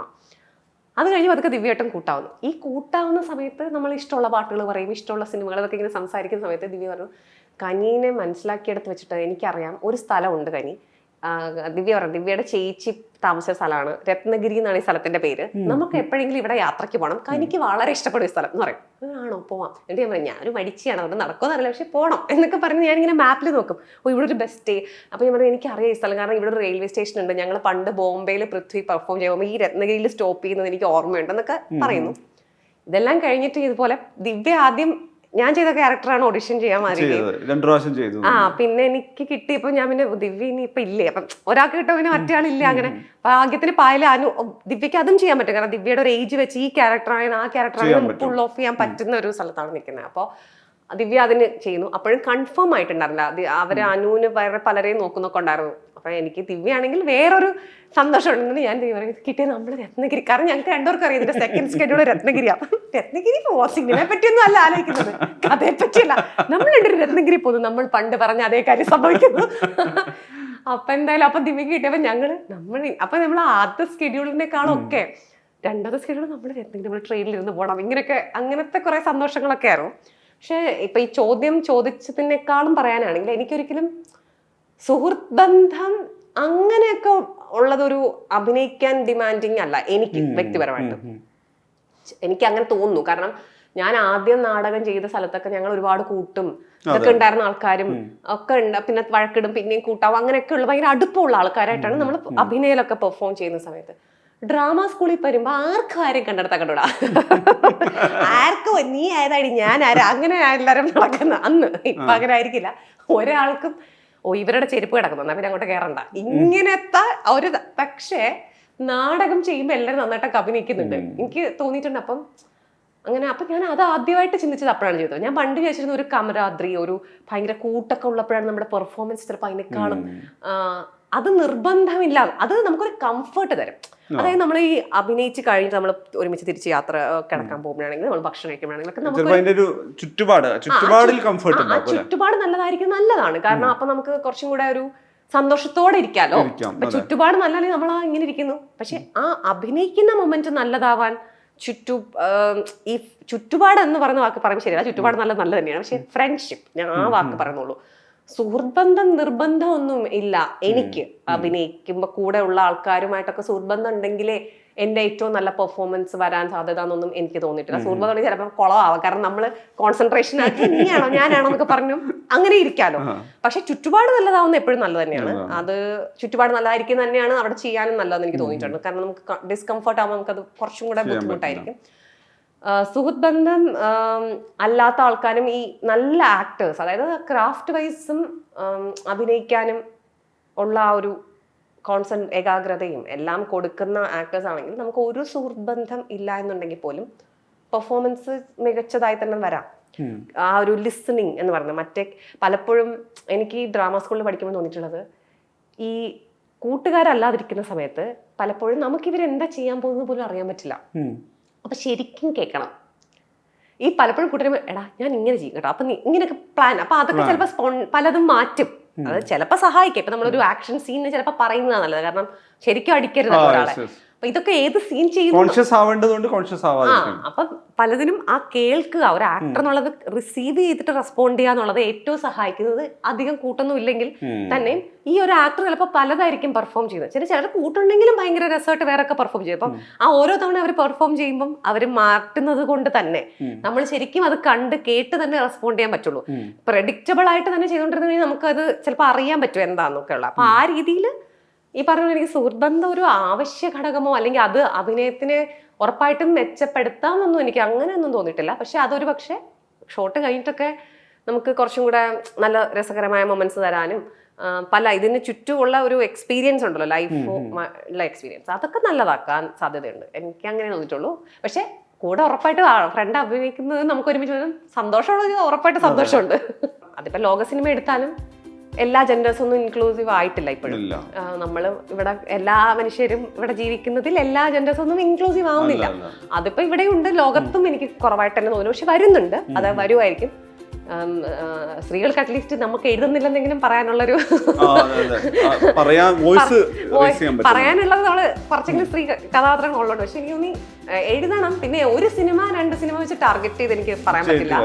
അത് കഴിഞ്ഞ് പതുക്കെ ദിവ്യമായിട്ടും കൂട്ടാവുന്നു. ഈ കൂട്ടാവുന്ന സമയത്ത് നമ്മൾ ഇഷ്ടമുള്ള പാട്ടുകൾ പറയും ഇഷ്ടമുള്ള സിനിമകൾ ഇതൊക്കെ ഇങ്ങനെ സംസാരിക്കുന്ന സമയത്ത് ദിവ്യ പറഞ്ഞു കനീനെ മനസ്സിലാക്കിയെടുത്ത് വെച്ചിട്ട് എനിക്കറിയാം ഒരു സ്ഥലമുണ്ട് കനി. ദിവ്യ പറഞ്ഞു ദിവ്യയുടെ ചേച്ചി താമസിച്ച സ്ഥലമാണ്. രത്നഗിരി എന്നാണ് ഈ സ്ഥലത്തിന്റെ പേര്. നമുക്ക് എപ്പോഴെങ്കിലും ഇവിടെ യാത്രയ്ക്ക് പോകണം കനിക്ക് വളരെ ഇഷ്ടപ്പെടും ഈ സ്ഥലം എന്ന് പറയും. ആണോ? പോവാം. എന്നിട്ട് ഞാൻ പറഞ്ഞു ഞാനൊരു മടിച്ചാണ്. അവിടെ നടക്കുമെന്നറിയില്ല പക്ഷെ പോകണം എന്നൊക്കെ പറഞ്ഞ് ഞാനിങ്ങനെ മാപ്പിൽ നോക്കും. ഓ ഇവിടെ ഒരു ബെസ്റ്റ് അപ്പോൾ ഞാൻ പറഞ്ഞു എനിക്കറിയാം ഈ സ്ഥലം. കാരണം ഇവിടെ ഒരു റെയിൽവേ സ്റ്റേഷൻ ഉണ്ട്. ഞങ്ങൾ പണ്ട് ബോംബെയിൽ പൃഥ്വി പെർഫോം ചെയ്യുമ്പോൾ ഈ രത്നഗിരിയിൽ സ്റ്റോപ്പ് ചെയ്യുന്നത് എനിക്ക് ഓർമ്മയുണ്ടെന്നൊക്കെ പറയുന്നു. ഇതെല്ലാം കഴിഞ്ഞിട്ട് ഇതുപോലെ ദിവ്യ ആദ്യം ഞാൻ ചെയ്ത ക്യാരക്ടറാണ് ഓഡിഷൻ ചെയ്യാൻ മാറിയത് രണ്ടു പ്രാവശ്യം ചെയ്തു. ആ പിന്നെ എനിക്ക് കിട്ടിയപ്പോ ഞാൻ പിന്നെ ദിവ്യ ഇനി ഇപ്പൊ ഇല്ലേ? അപ്പം ഒരാൾക്ക് കിട്ടും പിന്നെ മറ്റേയാളില്ല അങ്ങനെ. ഭാഗ്യത്തിന് പായല അനു ദിവ്യക്ക് അതും ചെയ്യാൻ പറ്റും. കാരണം ദിവ്യയുടെ ഒരു ഏജ് വെച്ച് ഈ ക്യാരക്ടറാണ് ആ ക്യാരക്ടറാണ് ഫുൾ ഓഫ് ചെയ്യാൻ പറ്റുന്ന ഒരു സ്ഥലത്താണ് നിൽക്കുന്നത്. അപ്പോൾ ദിവ്യ അതിന് ചെയ്യുന്നു. അപ്പോഴും കൺഫേം ആയിട്ടുണ്ടായിരുന്നില്ല. അവർ അനുവിന് വേറെ പലരെയും നോക്കുന്നൊക്കെ ഉണ്ടായിരുന്നു. അപ്പൊ എനിക്ക് ദിവ്യയാണെങ്കിൽ വേറൊരു സന്തോഷം ഉണ്ടെന്ന് ഞാൻ ദിവ്യ പറയും കിട്ടിയത് നമ്മൾ രത്നഗിരി. കാരണം ഞങ്ങൾക്ക് രണ്ടുപേർക്കും അറിയാം ഇതിന്റെ സെക്കൻഡ് സ്കെഡ്യൂൾ രത്നഗിരി അപ്പം രത്നഗിരി സിനിമയെ പറ്റിയൊന്നും അല്ല ആലോചിക്കുന്നത്. കഥയെ പറ്റിയല്ല. നമ്മൾ രണ്ടൊരു രത്നഗിരി പോകുന്നു. നമ്മൾ പണ്ട് പറഞ്ഞ അതേ കാര്യം സംഭവിക്കുന്നു. അപ്പൊ എന്തായാലും അപ്പൊ ദിവ്യക്ക് കിട്ടിയപ്പോ ഞങ്ങൾ നമ്മൾ അപ്പൊ നമ്മൾ ആദ്യത്തെ സ്കെഡ്യൂളിനേക്കാളും ഒക്കെ രണ്ടാമത്തെ സ്കെഡ്യൂൾ നമ്മൾ രത്നഗിരി നമ്മൾ ട്രെയിനിൽ ഇരുന്ന് പോകണം ഇങ്ങനെയൊക്കെ അങ്ങനത്തെ കുറെ സന്തോഷങ്ങളൊക്കെ ആയിരുന്നു. പക്ഷെ ഇപ്പൊ ഈ ചോദ്യം ചോദിച്ചതിനേക്കാളും പറയാനാണെങ്കിൽ എനിക്കൊരിക്കലും സുഹൃത്ത് ബന്ധം അങ്ങനെയൊക്കെ ഉള്ളതൊരു അഭിനയിക്കാൻ ഡിമാൻഡിങ് അല്ല എനിക്ക് വ്യക്തിപരമായിട്ട്. എനിക്ക് അങ്ങനെ തോന്നുന്നു. കാരണം ഞാൻ ആദ്യം നാടകം ചെയ്ത സ്ഥലത്തൊക്കെ ഞങ്ങൾ ഒരുപാട് കൂട്ടും. ഇതൊക്കെ ഉണ്ടായിരുന്ന ആൾക്കാരും ഒക്കെ ഉണ്ട്. പിന്നെ വഴക്കിടും പിന്നെയും കൂട്ടാവും. അങ്ങനെയൊക്കെ ഉള്ള ഭയങ്കര അടുപ്പമുള്ള ആൾക്കാരായിട്ടാണ് നമ്മൾ അഭിനയിലൊക്കെ പെർഫോം ചെയ്യുന്ന സമയത്ത്. ഡ്രാമ സ്കൂളിൽ വരുമ്പോ ആർക്കും ആരെയും കണ്ടെടുത്താ കണ്ടൂടാ ആർക്കും നീ ആയതായി ഞാൻ ആരാ? അങ്ങനെ എല്ലാരും നടക്കുന്ന അന്ന്. ഇപ്പൊ അങ്ങനെ ആയിരിക്കില്ല. ഒരാൾക്കും ഓ ഇവരുടെ ചെരുപ്പ് കിടക്കുന്നു. എന്നാ പിന്നെ അങ്ങോട്ട് കയറണ്ട ഇങ്ങനത്തെ ഒരു പക്ഷേ നാടകം ചെയ്യുമ്പോൾ എല്ലാവരും നന്നായിട്ടൊക്കെ അഭിനയിക്കുന്നുണ്ട് എനിക്ക് തോന്നിയിട്ടുണ്ട് അപ്പം അങ്ങനെ അപ്പൊ ഞാൻ അത് ആദ്യമായിട്ട് ചിന്തിച്ചത് അപ്പോഴാണ് ചെയ്തത് ഞാൻ പണ്ട് വിചാരിച്ചിരുന്ന ഒരു കമരാദ്രി ഒരു ഭയങ്കര കൂട്ടൊക്കെ ഉള്ളപ്പോഴാണ് നമ്മുടെ പെർഫോമൻസ് ചിലപ്പോൾ അതിനേക്കാളും അത് നിർബന്ധമില്ല. അത് നമുക്കൊരു കംഫർട്ട് തരും. അതായത് നമ്മൾ ഈ അഭിനയിച്ച് കഴിഞ്ഞിട്ട് നമ്മൾ ഒരുമിച്ച് തിരിച്ച് യാത്ര കിടക്കാൻ പോകുമ്പോഴാണെങ്കിൽ നമ്മൾ ഭക്ഷണം കഴിക്കുമ്പോഴാണെങ്കിലും ചുറ്റുപാട് ചുറ്റുപാടിൽ കംഫർട്ട് നല്ലതായിരിക്കും നല്ലതാണ്. കാരണം അപ്പൊ നമുക്ക് കുറച്ചും കൂടെ ഒരു സന്തോഷത്തോടെ ഇരിക്കാലോ? ചുറ്റുപാട് നല്ലതാണെങ്കിൽ നമ്മൾ ഇങ്ങനെ ഇരിക്കുന്നു. പക്ഷെ ആ അഭിനയിക്കുന്ന മൊമെന്റ് നല്ലതാവാൻ ചുറ്റു ഈ ചുറ്റുപാട് എന്ന് പറയുന്ന വാക്ക് പറയുമ്പോൾ ശരിയല്ല ചുറ്റുപാട് നല്ല നല്ല തന്നെയാണ്. പക്ഷെ ഫ്രണ്ട്ഷിപ്പ് ഞാൻ ആ വാക്ക് പറയുന്നുള്ളൂ. സുഹൃത്ത് ബന്ധം നിർബന്ധമൊന്നും ഇല്ല. എനിക്ക് അഭിനയിക്കുമ്പോൾ കൂടെ ഉള്ള ആൾക്കാരുമായിട്ടൊക്കെ സുഹൃത്ത് ബന്ധം ഉണ്ടെങ്കിലേ എന്റെ ഏറ്റവും നല്ല പെർഫോമൻസ് വരാൻ സാധ്യത എന്നൊന്നും എനിക്ക് തോന്നിയിട്ടില്ല. സുഹൃത്ത് ബന്ധം ചിലപ്പോൾ കുളമാവാം കാരണം നമ്മൾ കോൺസെൻട്രേഷൻ ആക്കി നീയാണോ ഞാനാണോ എന്നൊക്കെ പറഞ്ഞു. അങ്ങനെ ഇരിക്കാലോ. പക്ഷെ ചുറ്റുപാട് നല്ലതാവുന്ന എപ്പോഴും നല്ലത് തന്നെയാണ്. അത് ചുറ്റുപാട് നല്ലതായിരിക്കും തന്നെയാണ് അവിടെ ചെയ്യാനും നല്ലതെന്ന് എനിക്ക് തോന്നിയിട്ടുണ്ട്. കാരണം നമുക്ക് ഡിസ്കംഫർട്ട് ആകുമ്പോൾ നമുക്കത് കുറച്ചും കൂടെ ബുദ്ധിമുട്ടായിരിക്കും. സുഹൃത്ത് ബന്ധം അല്ലാത്ത ആൾക്കാരും ഈ നല്ല ആക്ടേഴ്സ് അതായത് ക്രാഫ്റ്റ് വൈസും അഭിനയിക്കാനും ഉള്ള ആ ഒരു കോൺസെൻ ഏകാഗ്രതയും എല്ലാം കൊടുക്കുന്ന ആക്ടേഴ്സ് ആണെങ്കിൽ നമുക്ക് ഒരു സുഹൃത്ത് ബന്ധം ഇല്ല എന്നുണ്ടെങ്കിൽ പോലും പെർഫോമൻസ് മികച്ചതായി തന്നെ വരാം. ആ ഒരു ലിസണിങ് എന്ന് പറയുന്നത് മറ്റേ പലപ്പോഴും എനിക്ക് ഈ ഡ്രാമ സ്കൂളിൽ പഠിക്കുമ്പോൾ തോന്നിയിട്ടുള്ളത് ഈ കൂട്ടുകാരല്ലാതിരിക്കുന്ന സമയത്ത് പലപ്പോഴും നമുക്ക് ഇവർ എന്താ ചെയ്യാൻ പോകുന്നത് പോലും അറിയാൻ പറ്റില്ല. അപ്പൊ ശരിക്കും കേൾക്കണം ഈ പലപ്പോഴും കൂട്ടരും എടാ ഞാൻ ഇങ്ങനെ ചെയ്യും കേട്ടോ. അപ്പൊ ഇങ്ങനെയൊക്കെ പ്ലാൻ അപ്പൊ അതൊക്കെ ചിലപ്പോൾ സ്പോൺ പലതും മാറ്റും. അത് ചിലപ്പോൾ സഹായിക്കും. ഇപ്പൊ നമ്മളൊരു ആക്ഷൻ സീനിന് ചിലപ്പോൾ പറയുന്നതാണ് നല്ലത്. കാരണം ശരിക്കും അടിക്കരുത് ഒരാളെ അപ്പൊ ഇതൊക്കെ ഏത് സീൻ ചെയ്യുന്നു? കോൺഷ്യസ് ആവേണ്ടതുകൊണ്ട് കോൺഷ്യസ് ആ ആവാതിരിക്കണം അപ്പൊ പലതിനും ആ കേൾക്കുക ഒരു ആക്ടർ എന്നുള്ളത് റിസീവ് ചെയ്തിട്ട് റെസ്പോണ്ട് ചെയ്യുക എന്നുള്ളത് ഏറ്റവും സഹായിക്കുന്നത് അധികം കൂട്ടൊന്നും ഇല്ലെങ്കിൽ തന്നെ ഈ ഒരു ആക്ടർ ചിലപ്പോൾ പലതായിരിക്കും പെർഫോം ചെയ്യുന്നത്. ചില ചിലർ കൂട്ടുണ്ടെങ്കിലും ഭയങ്കര രസമായിട്ട് വേറെ ഒക്കെ പെർഫോം ചെയ്യും. അപ്പം ആ ഓരോ തവണ അവർ പെർഫോം ചെയ്യുമ്പം അവർ മാറ്റുന്നത് കൊണ്ട് തന്നെ നമ്മൾ ശരിക്കും അത് കണ്ട് കേട്ട് തന്നെ റെസ്പോണ്ട് ചെയ്യാൻ പറ്റുള്ളൂ. പ്രഡിക്റ്റബിൾ ആയിട്ട് തന്നെ ചെയ്തുകൊണ്ടിരുന്നെങ്കിൽ നമുക്ക് അത് ചിലപ്പോൾ അറിയാൻ പറ്റും എന്താണെന്നൊക്കെ ഉള്ളത് അപ്പൊ ആ രീതിയിൽ ഈ പറഞ്ഞ എനിക്ക് സുഹൃത്ത് ബന്ധം ഒരു ആവശ്യ ഘടകമോ അല്ലെങ്കിൽ അത് അഭിനയത്തിനെ ഉറപ്പായിട്ടും മെച്ചപ്പെടുത്താമെന്നൊന്നും എനിക്ക് അങ്ങനെയൊന്നും തോന്നിയിട്ടില്ല. പക്ഷെ അതൊരു പക്ഷേ ഷോട്ട് കഴിഞ്ഞിട്ടൊക്കെ നമുക്ക് കുറച്ചും കൂടെ നല്ല രസകരമായ മൊമെന്റ്സ് തരാനും പല ഇതിന് ചുറ്റുമുള്ള ഒരു എക്സ്പീരിയൻസ് ഉണ്ടല്ലോ ലൈഫ് ഉള്ള എക്സ്പീരിയൻസ് അതൊക്കെ നല്ലതാക്കാൻ സാധ്യതയുണ്ട്. എനിക്ക് അങ്ങനെ തോന്നിയിട്ടുള്ളൂ. പക്ഷെ കൂടെ ഉറപ്പായിട്ട് ഫ്രണ്ട് അഭിനയിക്കുന്നത് നമുക്ക് ഒരുമിച്ച് സന്തോഷമുള്ള സന്തോഷമുള്ളത് ഉറപ്പായിട്ട് സന്തോഷമുണ്ട്. അതിപ്പോ ലോക സിനിമ എടുത്താലും എല്ലാ ജെൻഡേഴ്സും ഒന്നും ഇൻക്ലൂസീവ് ആയിട്ടില്ല ഇപ്പോഴും. നമ്മൾ ഇവിടെ എല്ലാ മനുഷ്യരും ഇവിടെ ജീവിക്കുന്നതിൽ എല്ലാ ജെൻഡേഴ്സും ഒന്നും ഇൻക്ലൂസീവ് ആവുന്നില്ല. അതിപ്പോ ഇവിടെ ഉണ്ട് ലോകത്തും എനിക്ക് കുറവായിട്ട് തന്നെ തോന്നുന്നു. പക്ഷെ വരുന്നുണ്ട്. അത് വരുമായിരിക്കും സ്ത്രീകൾക്ക് അറ്റ്ലീസ്റ്റ് നമുക്ക് എഴുതുന്നില്ലെന്നെങ്കിലും പറയാനുള്ളൊരു പറയാനുള്ളത് നമ്മൾ കുറച്ചെങ്കിലും സ്ത്രീ കഥാപാത്രങ്ങൾ ഉള്ളത് പക്ഷെ എനിക്ക് തോന്നി എഴുതണം. പിന്നെ ഒരു സിനിമ രണ്ട് സിനിമ വെച്ച് ടാർഗറ്റ് ചെയ്ത് എനിക്ക് പറയാൻ പറ്റില്ല.